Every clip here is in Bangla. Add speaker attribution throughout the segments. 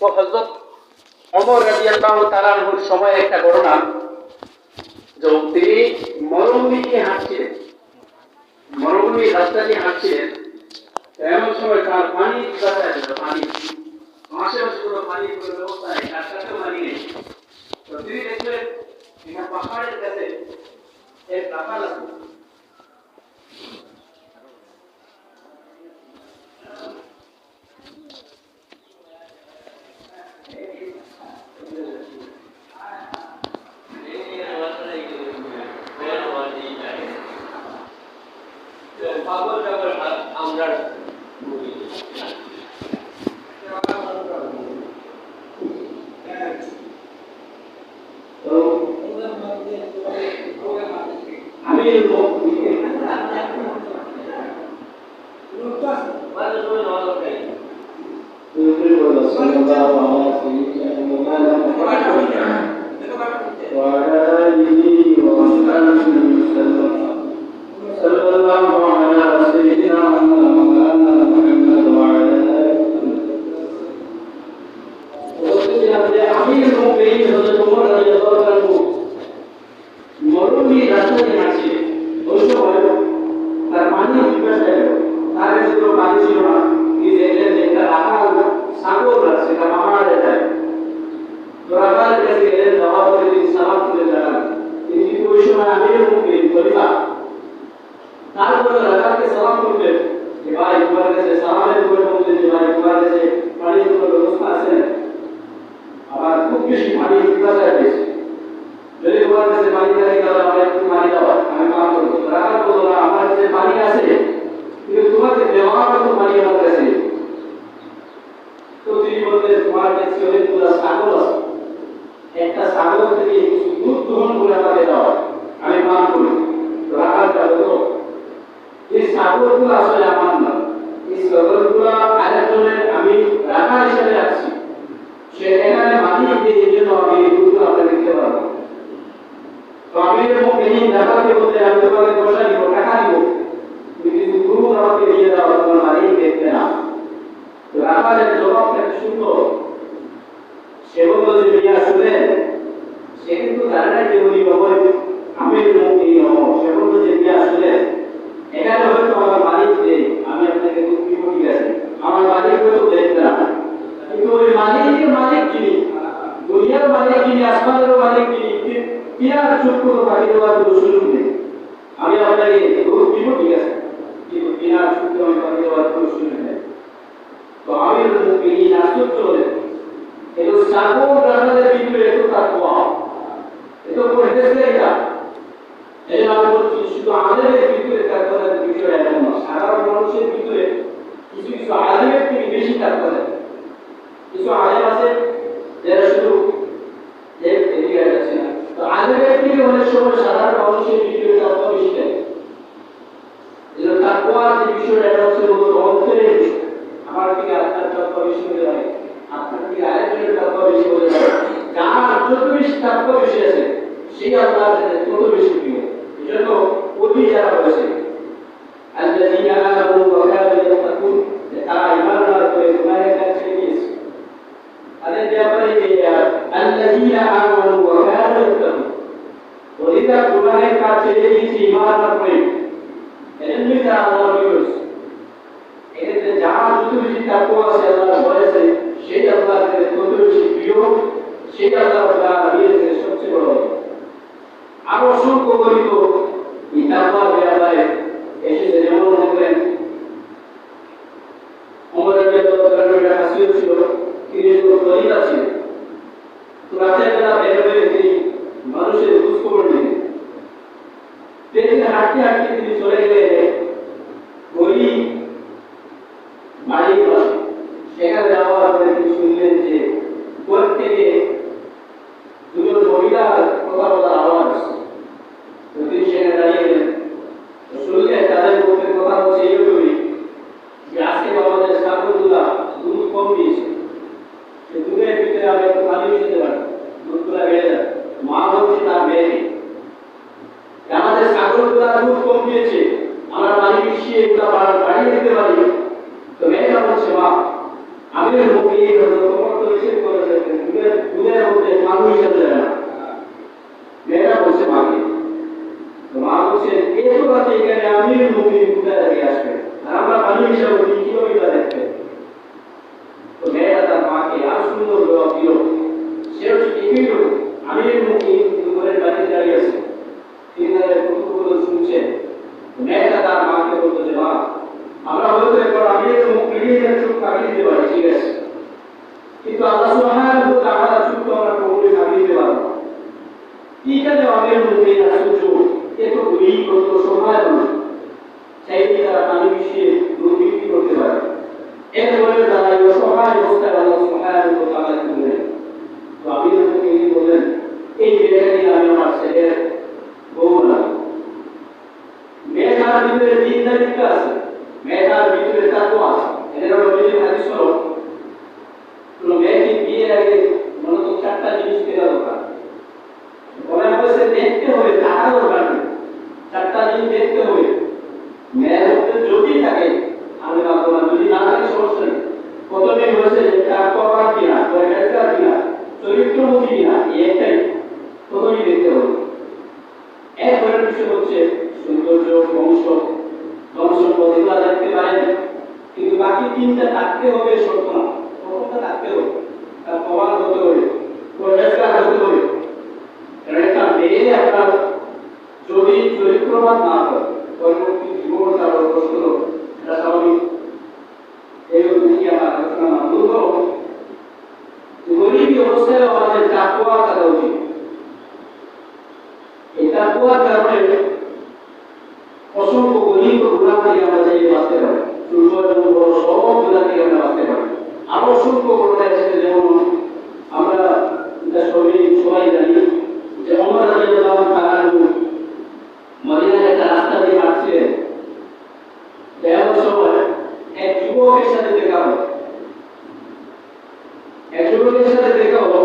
Speaker 1: তো হজরত অমর রাজিয়াল্লাহু তাআলার সময় একটা ঘটনা, যে তিনি মরুভূমি দিয়ে হাঁটছিলেন। মরুভূমি রাস্তা দিয়ে হাঁটছিলেন এমন সময় তার পানি ছিল পানি। আশেপাশে কোনো পানি ব্যবস্থা নেই, তার নেই। তো তিনি দেখলেন একটা পাহাড়ের কাছে এক রাখাল আছে আমি তোমার সালামের করে বললেন যে ভাই তোমার কাছে পানির কোনো ব্যবস্থা আছে, আবার খুব বেশি পানি পিপাসা পেয়েছে যদি তোমার কাছে পানি থাকে, তাহলে আমার একটু পানি দাও আমি পান করব। রাখাল বলল, না, আমার কাছে পানি আছে, কিন্তু তোমাকে দেওয়ার মতো পানি আমার কাছে তো তিনি বললেন, তোমার কাছে অনেকগুলো সাগর কিন্তু পাখি আমি আপনাকে দুঃখ দিব ঠিক আছে? কিন্তু তিনার ছোট্ট আমি পাখি দেওয়ার কোনো সুযোগ নেই। তো আমি মুমিন আশ্চর্য রাখালের ভিতরে এত তাকওয়া এত পরহেজগারি এটা এই জন্য আমি বলছি শুধু আলেমের ভিতরে তাকওয়ার বিষয় এমন না সারা মানুষের ভিতরে কিছু কিছু আলেমের থেকে বেশি তাকওয়া থাকে কিছু আলেম আছে যারা শুধু যে এদিকে যাচ্ছে না তো আলেমের থেকে অনেক সময় সাধারণ মানুষের ভিতরে তাকওয়া বেশি থাকে এই জন্য তাকওয়ার যে বিষয়টা এটা হচ্ছে মূলত অন্তরের বিষয় আমার থেকে আপনার তাকওয়া বেশি হতে পারে আপনার থেকে আরেকজনের তাকওয়া বেশি হতে পারে যার যত বেশি তাকওয়া বেশি আছে সেই আল্লাহর কাছে তত বেশি প্রিয় এই জন্য ওই যারা বলেছে الذين آمنوا وكانوا يتقون তারা ইমান আনার পরে গুনাহের কাজ ছেড়ে দিয়েছে তাদের ব্যাপারে الذين آمنوا وكانوا يتقون ওদিকে গুনাহের কাজ ছেড়ে দিয়েছে ইমান আনার পরে এজন্যই তারা প্রিয় হয়েছে এক্ষেত্রে যার যত বেশি তাকওয়া আছে আল্লাহর ভয় আছে সেই আল্লাহর কাছে তত বেশি প্রিয় সেই গরিত এই তাকওয়ার ব্যাপারে এসেছে যেমন মনে করেন ওমর রাদিয়াল্লাহু তাআলার একটা হাসিও ছিল তিনি যখন দলিতা ছিলেন তো রাতের বেলা বের হয়ে তিনি মানুষের খোঁজ খবর নিলেন ট্রেনে হাঁটতে হাঁটতে তিনি চলে গেলেন ওই পাশে সেখানে যাওয়ার পরে তিনি দাঁড়িয়ে গেলেন। শুনলেন, তাদের কথা দুধ কম দিয়েছে। দুধের ভিতরে আমি একটু পানি মিশাতে পারি বেড়ে যায়। মা বলছে তার মেয়ে। আমাদের সাগরগুলা দুধ কম দিয়েছে, আমরা পানি মিশিয়ে এগুলা বাড়িয়ে দিতে পারি। তো বলছে মা আমিরের মুখে এই তোমার তো এসে করেছে দুধের দুধের মধ্যে হিসাবে দেয় না। মেয়েরা বলছে মাকে তো মা বলছে এত রাতে এখানে? কোথায় আমরা তা তো হচ্ছে টিভি আমি মুমিন ঘরের বাইরে দাঁড়িয়ে আছে তিনি তাদের কতগুলো শুনছেন মেয়েটা তার মাকে বলতো যে মা আমরা হয়তো এরপর আমি একটু মুখ মিলিয়ে চুপ কাটিয়ে দিতে পারি ঠিক আছে কিন্তু আল্লাহ সুবহানাহু ওয়া তাআলা চুপ তো আমরা কখনোই কাটিয়ে দিতে পারব না ঠিক আমাদের মধ্যে আশ্চর্য এত গুলি কত সময় চাইলে তারা পানি মিশিয়ে দুধ বিক্রি করতে পারে এরপরে তারা এই তো আমি আমার বউ না মেয়েটার ভিতরে দিনদারিত্ব আছে মেয়েটার ভিতরে তাত্ত্ব আছে এদের অভিযোগ হাদিস হলো কোনো মেয়েকে বিয়ের আগে মূলত চারটা জিনিস দেওয়া দরকার বলা হয়েছে দেখতে হবে টাকা দরকার নেই চারটা দেখতে হবে। মেয়ের যদি থাকে, আমি ভাববো না, যদি না থাকে সমস্যা নেই। প্রথমে হয়েছে তার কবার কিনা পরিষ্কার কিনা, চরিত্রমুখী কিনা একটাই প্রথমেই দেখতে হবে। এরপরে বিষয় হচ্ছে সৌন্দর্য, বংশ। প্রতিভা দেখতে পারেন, কিন্তু বাকি তিনটা থাকতে হবে শর্ত না। প্রথমটা থাকতে হবে, তার প্রমাণ হতে হবে পরিষ্কার হতে হবে। একটা মেয়ে আপনার যদি চরিত্রবান না হয়, পরবর্তী জীবন তার প্রশ্ন এটা স্বাভাবিক। এই গরিবী অবস্থায় আমাদের তাকুয়া থাকা উচিত। এই তাকুয়ার কারণে অসংখ্য গরিব গুণা থেকে আমরা চাইলে বাঁচতে পারি। দুর্বল এবং সব গুণা থেকে আমরা বাঁচতে পারি। আরও অসংখ্য ঘটনা এসেছে যেমন আমরা এটা সবাই সবাই জানি যে অমর রাজিয়াল্লাহু তাআলা মদিনার একটা রাস্তা দিয়ে হাঁটছিলেন যাওয়ার সময় এক যুবকের সাথে দেখা হলো এক যুবকের সাথে দেখা হলো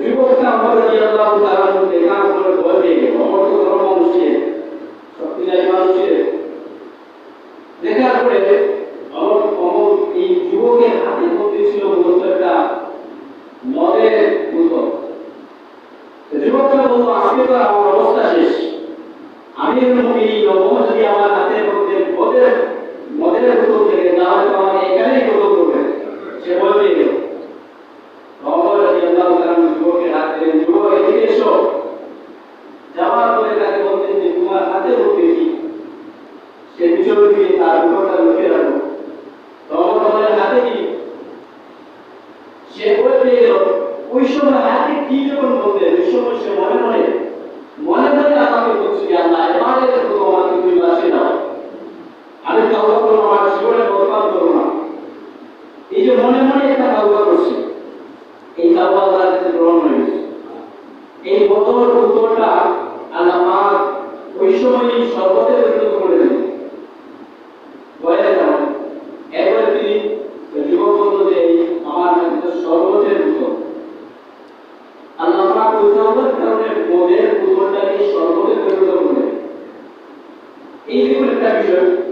Speaker 1: যুবকটা অমর রাজিয়াল্লাহু তাআলা দেখা করে ভয় পেয়ে গেল অমর তো ধর্ম মানুষ ছিলেন শক্তিশালী মানুষ ছিলেন দেখার পরে অমর অমর এই যুবকের হাতের মধ্যে ছিল মূলত একটা মদের বোতল যুবকটা বলতো আজকে তো আমার অবস্থা শেষ আমি এরকম এই রকম যদি আমার হাতের মধ্যে মদের মদের বোতল থেকে তাহলে তো আমাকে এখানেই বোতল করবে সে বলবে গেল রহমত রাজি আল্লাহ তাআলা যুবকের হাত দিলেন যুবক এদিকে এসো যাওয়ার পরে তাকে বলতেন যে তোমার হাতের মধ্যে কি সে পিছন দিয়ে তার বোতলটা এই যে মনে মনে একটা কাউকা এই কাউকা তার কাছে গ্রহণ উত্তরটা আল্লাহ ওই সময় সর্বতে পরিণত করে দিলেন বলে কেন এরপরে তিনি যুবক বলতো যে এই আমার কাছে সর্বতের উত্তর সর্বতের কারণে সর্বতে পরিণত করে এই একটা বিষয়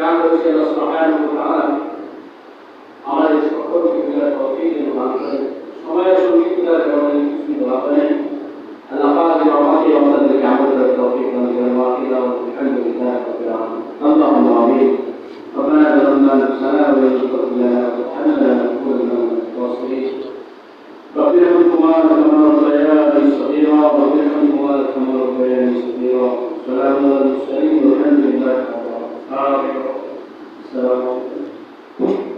Speaker 1: হবে যা করেছে আল্লাহ সুবহানাহু ওয়া তাআলা আমাদের সকলকে মিলার তৌফিক যেন দান করেন সময়ের সংক্ষিপ্ততার কারণে কিছু বলা হয় আল্লাহ পাক যেন আমাকে আমাদেরকে আমল করার তৌফিক দান করেন ওয়াকিলা আলহামদুলিল্লাহ রাব্বিল আলামিন اللهم آمين ربنا ظلمنا انفسنا وان تغفر لنا وترحمنا لنكونن من الخاسرين رب ارحمهما كما ربياني صغيرا رب ارحمهما كما ربياني صغيرا سلام على المرسلين والحمد لله Amen. Amen.